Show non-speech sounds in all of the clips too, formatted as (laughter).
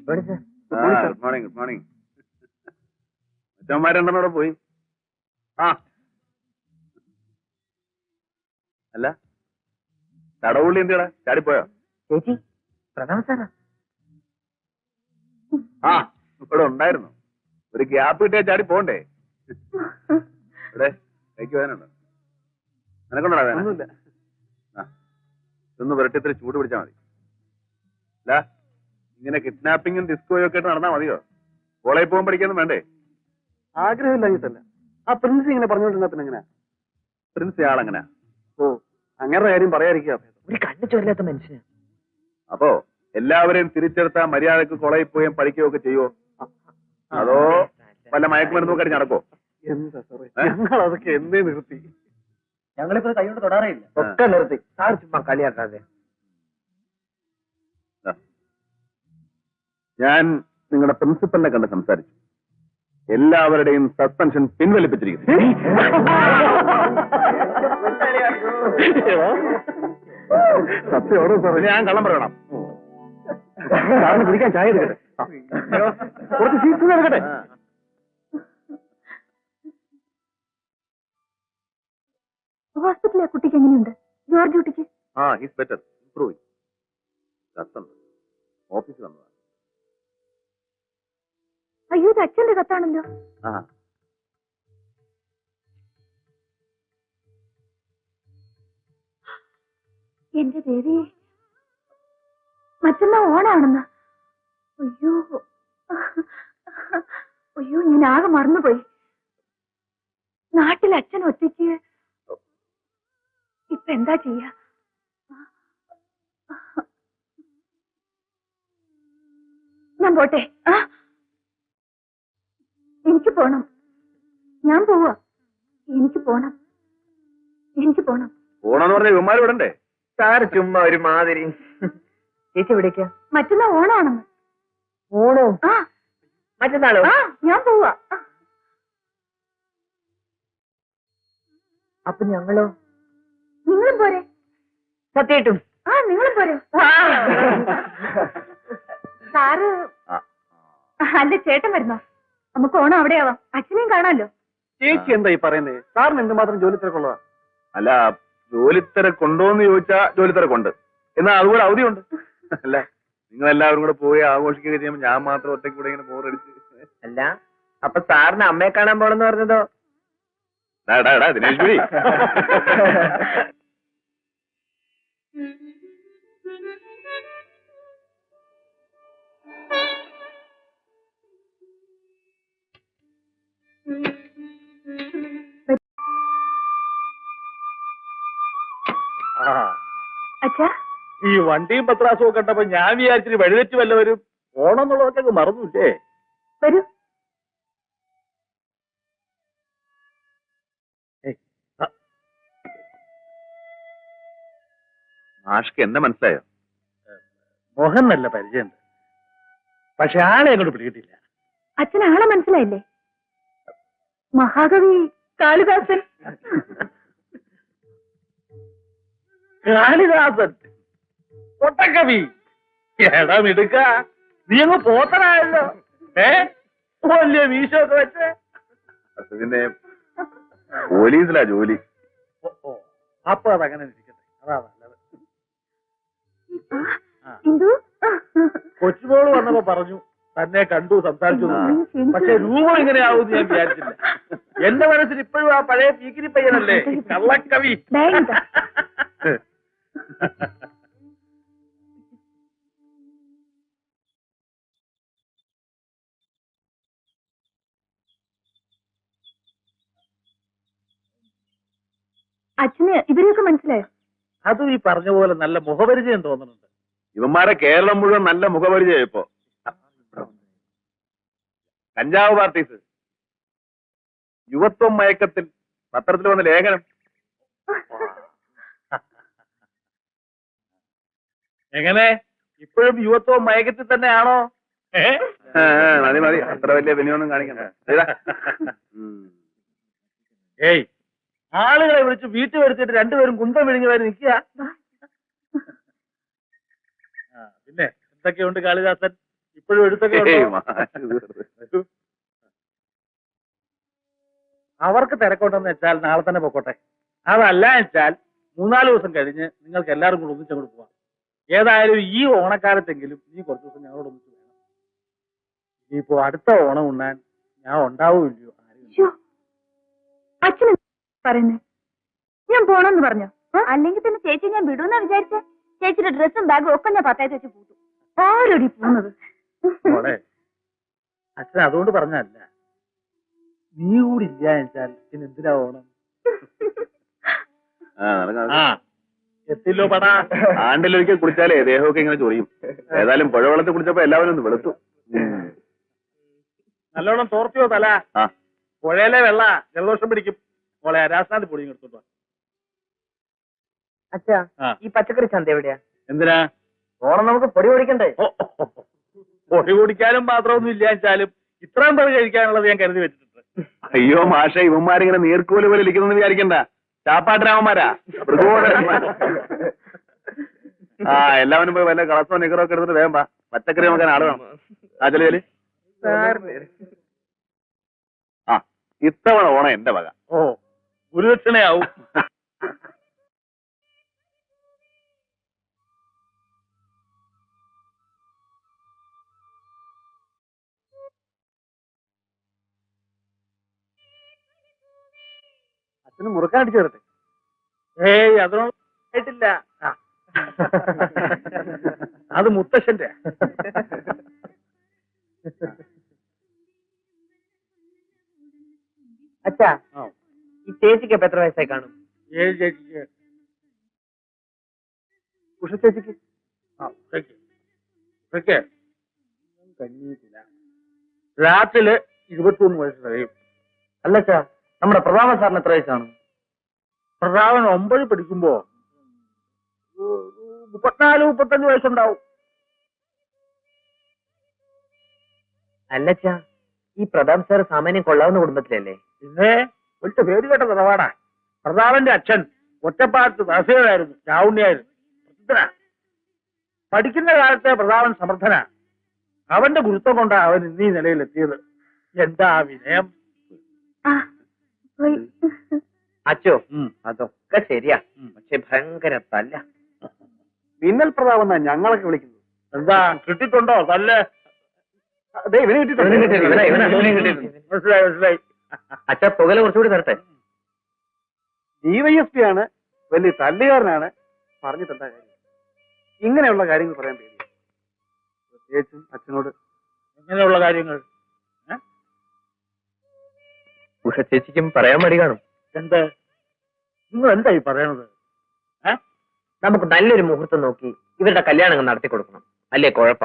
Good morning good morning അച്ഛന്മാരെണ്ണം അവിടെ പോയി. ആ. അല്ല തടവുള്ളി എന്തിടാ? ചാടിപ്പോയോ? ചേച്ചി പ്രണവ് സാറാ. ആ ഇവിടെ ഉണ്ടായിരുന്നു. ഒരു ഗ്യാപ്പ് കിട്ടിയാ ചാടി പോണ്ടേ ഇവിടെ കൈക്ക് വേദനുണ്ടോ നിനക്കൊണ്ടാ പുരട്ടി ഇത്തിരി ചൂട് പിടിച്ചാ മതി. അല്ല ഇങ്ങനെ കിഡ്നാപ്പിങ്ങും ഡിസ്കോയും ഒക്കെ ആയിട്ട് നടന്നാ മതിയോ? കോളേജിൽ പോകാൻ പഠിക്കാനും വേണ്ടേ? ആഗ്രഹമില്ലാഞ്ഞിട്ടല്ല ആ പ്രിൻസ് ഇങ്ങനെ പറഞ്ഞുകൊണ്ടിരുന്ന പിന്നെ എങ്ങനെ പ്രിൻസ് ആളെങ്ങനെ? ഓ അങ്ങനെ കാര്യം പറയാതിരിക്കുക. ഒരു കണ്ണു അപ്പോ എല്ലാവരെയും തിരിച്ചെടുത്ത മര്യാദയ്ക്ക് കോളേജിൽ പോയും പഠിക്കുകയോ ഒക്കെ ചെയ്യുവോ? അതോ വല്ല മയക്കുമരുന്നും ഒക്കെ നടക്കോ എന്താ സാറേ? ഞങ്ങൾ അതൊക്കെ എന്നേ നിർത്തി. ഞങ്ങളിപ്പോ കൈകൊണ്ട് തൊടാറേ ഇല്ല. ഒക്കെ നിർത്തി. സാർ ചുമ്മാ കളിയാക്കാതെ. ഞാൻ നിങ്ങളുടെ പ്രിൻസിപ്പലിനെ കണ്ട് സംസാരിച്ചു. എല്ലാവരുടെയും സസ്പെൻഷൻ പിൻവലിപ്പിച്ചിരിക്കുന്നു. സത്യമാണോ സാറേ? ഞാൻ കള്ളം പറയണം. സാറിന് കുടിക്കാൻ ചായ എടുക്കട്ടെ. കുറച്ച് സീറ്റ്സ് എടുക്കട്ടെ. ഹോസ്പിറ്റലിലെ കുട്ടിക്ക് എങ്ങനെയുണ്ട്? ജോർജ് കുട്ടിക്ക്? ആ ഹിസ് ബെറ്റർ ഇംപ്രൂവ് ഓഫീസിൽ വന്നതാണ്. അയ്യോ ഇത് അച്ഛന്റെ കത്താണല്ലോ. ആ. എന്റെ ദേവി മറ്റന്നാ ഓണാണെന്ന്. അയ്യോ അയ്യോ ഞാൻ ആകെ മറന്നുപോയി. നാട്ടിൽ അച്ഛൻ ഒറ്റയ്ക്ക് ഇപ്പൊ എന്താ ചെയ്യ? ഞാൻ പോട്ടെ. ആ. എനിക്ക് പോണം. ഞാൻ പോവാ. എനിക്ക് പോണം. എനിക്ക് പോണം. പോണെന്ന് പറഞ്ഞ ഇവന്മാർ വിടണ്ടേ? സാറ് ചുമ്മാ ഒരു മാതിരി. ചേച്ചി എവിടേക്കാ? മറ്റന്നാ ഓണമാണെന്ന്. ഓണോ? ആ. മറ്റന്നാളോ? ആ ഞാൻ പോവാ. അപ്പൊ ഞങ്ങളോ? നിങ്ങളും പോരെ. സത്യായിട്ടും ആ നിങ്ങളും പോരെ. സാറ്. അല്ല ചേട്ടൻ വരുന്നോ? നമുക്ക് ഓണം അവിടെയാവാം. അച്ഛനെയും കാണാമല്ലോ. ചേച്ചി എന്താ ഈ പറയുന്നത് സാറിന് എന്തുമാത്രം ജോലി തിരക്കുള്ളതാ അല്ല ജോലിത്തിരക്കുണ്ടോന്ന് ചോദിച്ചാ ജോലിത്തിരക്കുണ്ട്. എന്നാ അതുപോലെ അവധിയുണ്ട്. അല്ല? നിങ്ങൾ എല്ലാവരും കൂടെ പോയി ആഘോഷിക്കുകയൊക്കെ ചെയ്യുമ്പോൾ ഞാൻ മാത്രം ഒറ്റയ്ക്ക് കൂടെ ഇങ്ങനെ ബോറടിച്ച് അല്ല അപ്പൊ സാറിന് അമ്മയെ കാണാൻ പോണെന്ന് പറഞ്ഞതോ? ഡാ, ഡാ, ഡാ, ദിനേശ്വരി (laughs) അച്ഛാ. ഈ വണ്ടിയും പത്രാസും ഒക്കെ കണ്ടപ്പോ ഞാൻ വിചാരിച്ചിട്ട് വഴിതെറ്റി വല്ലവരും ഓണം എന്നുള്ളതൊക്കെ അങ്ങ് മറന്നില്ലേ? വരൂ. മാഷ്ക്ക് എന്നെ മനസ്സിലായോ? മോഹൻ നല്ല പരിചയമുണ്ട്. പക്ഷെ ആളെ അങ്ങോട്ട് പിടികിട്ടില്ല അച്ഛൻ ആളെ മനസ്സിലായില്ലേ? മഹാകവി കാളിദാസൻ. (laughs) കാളിദാസൻ പൊട്ടക്കവി. എടാ മിടുക്ക നീ അങ്ങ് പോത്തനായല്ലോ. ഏ? വലിയ മീശോക്കെ വെച്ച്. പിന്നെ പോലീസിലാ ജോലി. അപ്പൊ അതങ്ങനെ ഇരിക്കട്ടെ. അതാ നല്ലത്. കൊച്ചുമോൾ വന്നപ്പോ പറഞ്ഞു തന്നെ കണ്ടു സംസാരിച്ചു പക്ഷെ രൂപം ഇങ്ങനെയാവും ഞാൻ വിചാരിച്ചില്ല. എന്റെ മനസ്സിൽ ഇപ്പോഴും ആ പഴയ പീക്കിരി പയ്യനല്ലേ? കള്ളക്കവി. (laughs) അച്ഛന് ഇവരെയൊക്കെ മനസ്സിലായോ? അതും ഈ പറഞ്ഞ പോലെ നല്ല മുഖപരിചയം തോന്നുന്നുണ്ട്. ഇവന്മാരെ കേരളം മുഴുവൻ നല്ല മുഖപരിചയം ഇപ്പോ. കഞ്ചാവ് പാർട്ടീസ്. യുവത്വം മയക്കത്തിൽ പത്രത്തിൽ വന്ന ലേഖനം. എങ്ങനെ? ഇപ്പോഴും യുവത്വം മയക്കത്തിൽ തന്നെയാണോ? മതി മതി. അത്ര വലിയ പിന്നെയൊന്നും കാണിക്കണ്ട. ഏയ്. ആളുകളെ വിളിച്ച് വീട്ടിൽ വരുത്തിട്ട് രണ്ടുപേരും കുന്തം വിഴുങ്ങി വരെ നിൽക്കുക പിന്നെ എന്തൊക്കെയുണ്ട് കാളിദാസൻ? ഇപ്പോഴും എടുത്തൊക്കെ. അവർക്ക് തിരക്കോട്ടെന്ന് വെച്ചാൽ നാളെ തന്നെ പൊക്കോട്ടെ. അതല്ല വെച്ചാൽ മൂന്നാൽ ദിവസം കഴിഞ്ഞ് നിങ്ങൾക്ക് എല്ലാവരും കൂടെ ഒന്നിച്ചങ്ങോട്ട് പോവാം. ഏതായാലും ഈ ഓണക്കാലത്തെങ്കിലും നീ കുറച്ച് ദിവസം ഞങ്ങളോട് ഒന്നിച്ച് വേണം. ഇനിയിപ്പോ അടുത്ത ഓണം ഉണ്ണാൻ ഞാൻ ഉണ്ടാവില്ലയോ. അച്ഛന് പറയുന്നേ? ഞാൻ പോണെന്ന് പറഞ്ഞു? അല്ലെങ്കിൽ തന്നെ ചേച്ചി ഞാൻ വിടുന്ന വിചാരിച്ച? ചേച്ചിയുടെ ഡ്രസ്സും ബാഗും ഒക്കെ ഞാൻ പത്തായത്ത് വെച്ച് പൂട്ടും. ആരോടി പോകുന്നത്? അച്ഛൻ അതുകൊണ്ട് പറഞ്ഞല്ല നീ കൂടി ഇല്ല വെച്ചാൽ പിന്നെ എന്തിനാ ഓണം? ആ, എത്തില്ലോ പടാ. ആണ്ടിലൊരിക്കൽ കുളിച്ചാലേ ദേഹമൊക്കെ ഇങ്ങനെ ചൊറിയും. ഏതായാലും പുഴ വെള്ളത്തിൽ കുളിച്ചപ്പോ എല്ലാവരും ഒന്ന് വെളുത്തു. നല്ലോണം തോർത്തിയോ തല. ആ. പുഴയിലെ വെള്ള ജലദോഷം പിടിക്കും. മോളെ രാജസ്ഥാനത്ത് പൊടിയും എടുത്തോട്ടോ അച്ഛാ ഈ പച്ചക്കറി ചന്ത എവിടെയാ? എന്തിനാ? ഓണം നമുക്ക് പൊടി പൊടിക്കണ്ടേ. പൊടി പൊടിക്കാനും മാത്രമൊന്നും ഇല്ല വെച്ചാലും ഇത്രയും പേര് കഴിക്കാനുള്ളത് ഞാൻ കരുതി വെച്ചിട്ടുണ്ട്. അയ്യോ മാഷ ഇവന്മാരിങ്ങനെ നീർക്കോൽ പോലെ ഇരിക്കുന്നു വിചാരിക്കണ്ട. ചാപ്പാട്ടരാമന്മാരാ? ആ എല്ലാവരും പോയി വല്ല കളസോ നിക്കറോ ഒക്കെ എടുത്തിട്ട് വേമ്പാ പച്ചക്കറി നോക്കാൻ ആൾ വേണം. ആ ചെലു ചെലു ആ ഇത്തവണ ഓണം എന്റെ വക. ഓ ഗുരുദക്ഷിണയാവും. അച്ഛന് മുറുക്കാൻ അടിച്ചു തരട്ടെ ഏയ് അതിനൊന്നും ആയിട്ടില്ല. ആ. അത് മുത്തശ്ശന്റെ. അച്ഛാ. ഈ ചേച്ചിക്ക് എത്ര വയസ്സായി കാണും? ഏഴ് ചേച്ചിക്ക്. ഉഷ ചേച്ചിക്ക്? ആ കഞ്ഞിയിട്ടില്ല രാത്രിയിൽ ഇരുപത്തിമൂന്ന് വയസ്സ് കഴിയും. അല്ല അച്ഛാ. നമ്മുടെ പ്രതാപൻ സാറിന് എത്ര വയസ്സാണ്? പ്രതാപൻ ഒമ്പത് പഠിക്കുമ്പോ ഒരു മുപ്പത്തിനാല് മുപ്പത്തഞ്ച് വയസ്സുണ്ടാവും. അല്ലച്ചാ ഈ പ്രതാപ് സാർ സാമാന്യം കൊള്ളാവുന്ന കുടുംബത്തിലല്ലേ? ഇന്നേ ഒറ്റ പേര് കേട്ട പ്രതാപാടാ. പ്രതാപന്റെ അച്ഛൻ ഒറ്റപ്പാട്ട് വസയായിരുന്നു ചാവുണ്ണിയായിരുന്നു പ്രസിദ്ധനാ. പഠിക്കുന്ന കാലത്തെ പ്രതാപൻ സമർത്ഥന. അവന്റെ ഗുരുത്വം കൊണ്ടാണ് അവൻ ഇന്നീ നിലയിലെത്തിയത്. എന്താ വിനയം? ഉം. അതൊക്കെ ശരിയാ. പക്ഷെ ഭയങ്കര തല്ല മിന്നൽ പ്രതാപം എന്നാ ഞങ്ങളൊക്കെ വിളിക്കുന്നത്. എന്താ കിട്ടിട്ടുണ്ടോ തല്ല്? ദേ, ഇവന്. മനസ്സിലായി മനസ്സിലായി. അച്ഛാ പുകല കുറച്ചുകൂടി തരട്ടെ. ഡിവൈഎസ്പി ആണ് വലിയ തല്ലുകാരനാണ്. പറഞ്ഞിട്ടെന്താ കാര്യം? ഇങ്ങനെയുള്ള കാര്യങ്ങൾ പറയാൻ പേടി പ്രത്യേകിച്ചും അച്ഛനോട്. ഇങ്ങനെയുള്ള കാര്യങ്ങൾ. ഉഷ ചേച്ചിക്കും പറയാൻ മടി കാണും. എന്ത്? നിങ്ങൾ എന്തായി പറയണത്? നമുക്ക് നല്ലൊരു മുഹൂർത്തം നോക്കി ഇവരുടെ കല്യാണം നടത്തി കൊടുക്കണം. അല്ലേ കുഴപ്പ?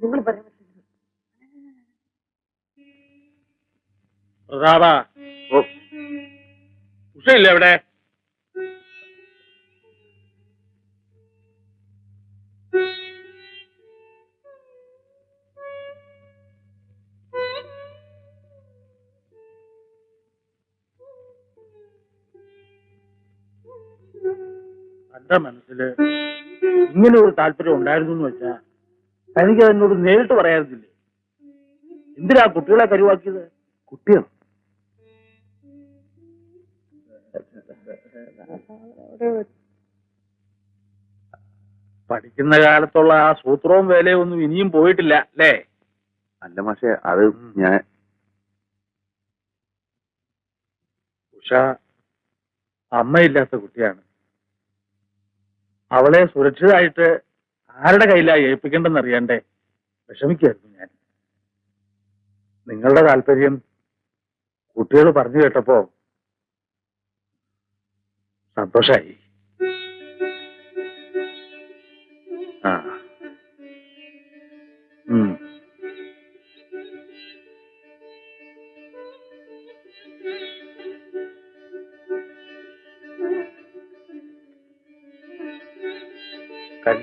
നിങ്ങൾ പറയാൻ പ്രതാപ. ഉഷയില്ല എവിടെ ഇങ്ങനെ ഒരു താല്പര്യം ഉണ്ടായിരുന്നു എന്ന് വെച്ചാ തനിക്ക് അതിനോട് നേരിട്ട് പറയാറില്ലേ എന്തിനാ കുട്ടികളെ കരുവാക്കിയത് കുട്ടിയോ? പഠിക്കുന്ന കാലത്തുള്ള ആ സൂത്രവും വേലയും ഒന്നും ഇനിയും പോയിട്ടില്ല അല്ലേ? അല്ല മാഷെ അത് ഞാൻ ഉഷ അമ്മയില്ലാത്ത കുട്ടിയാണ്. അവളെ സുരക്ഷിതമായിട്ട് ആരുടെ കയ്യിലാ ഏൽപ്പിക്കേണ്ടെന്ന് അറിയണ്ടേ വിഷമിക്കായിരുന്നു ഞാൻ. നിങ്ങളുടെ താല്പര്യം കുട്ടികൾ പറഞ്ഞു കേട്ടപ്പോ സന്തോഷായി.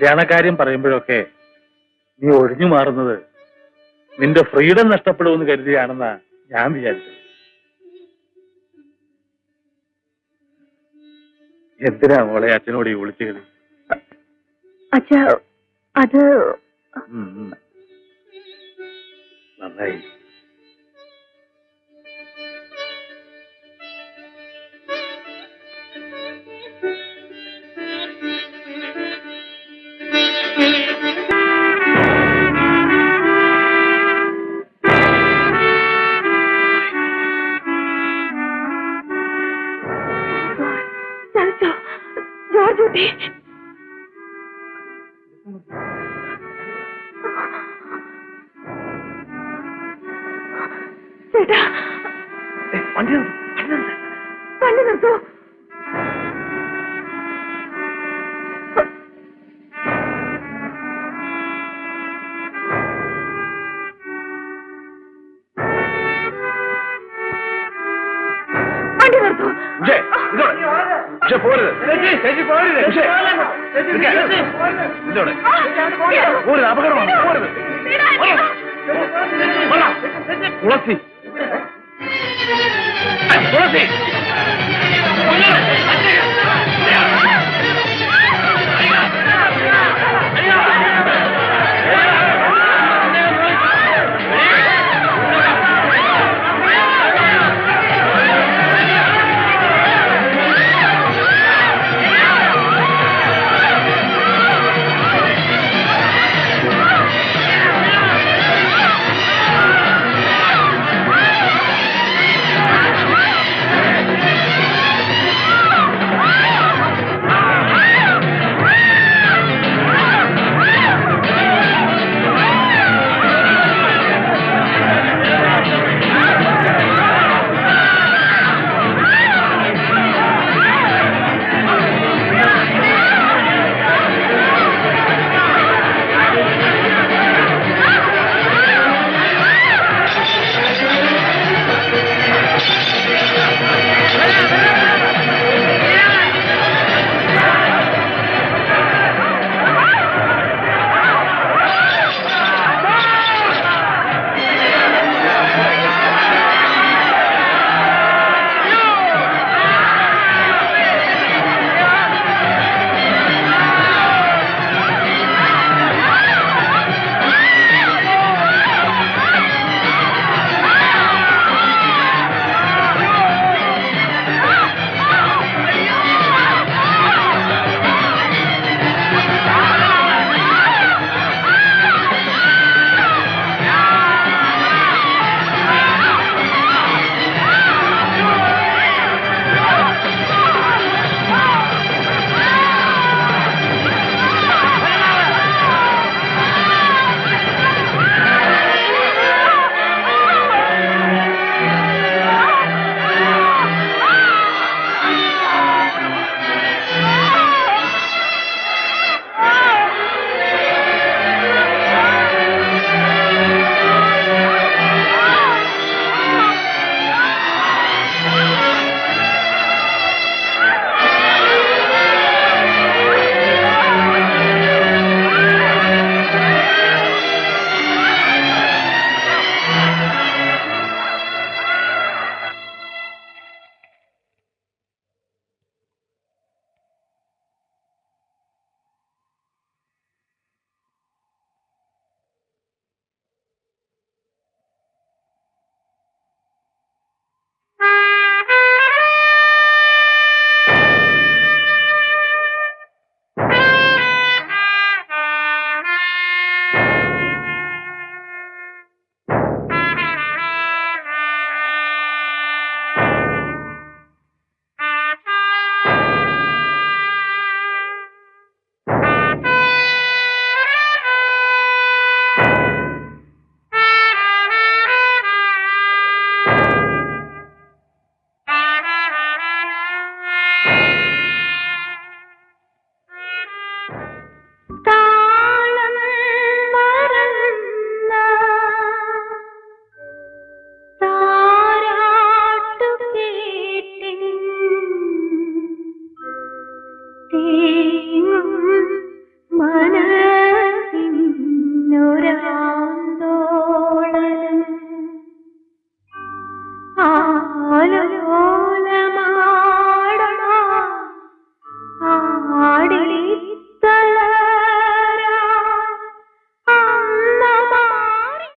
കല്യാണക്കാര്യം പറയുമ്പോഴൊക്കെ നീ ഒഴിഞ്ഞു മാറുന്നത് നിന്റെ ഫ്രീഡം നഷ്ടപ്പെടുമെന്ന് കരുതിയാണെന്നാ ഞാൻ വിചാരിച്ചത്. എന്തിനാ മോളെ അച്ഛനോട് ഈ വിളിച്ചു കളി അച്ഛ അത്. നന്നായി. ഉഷേ, പോരുത്. പോരുത്, അപകടമാണ്. പോരുത്. തുളസി. തുളസി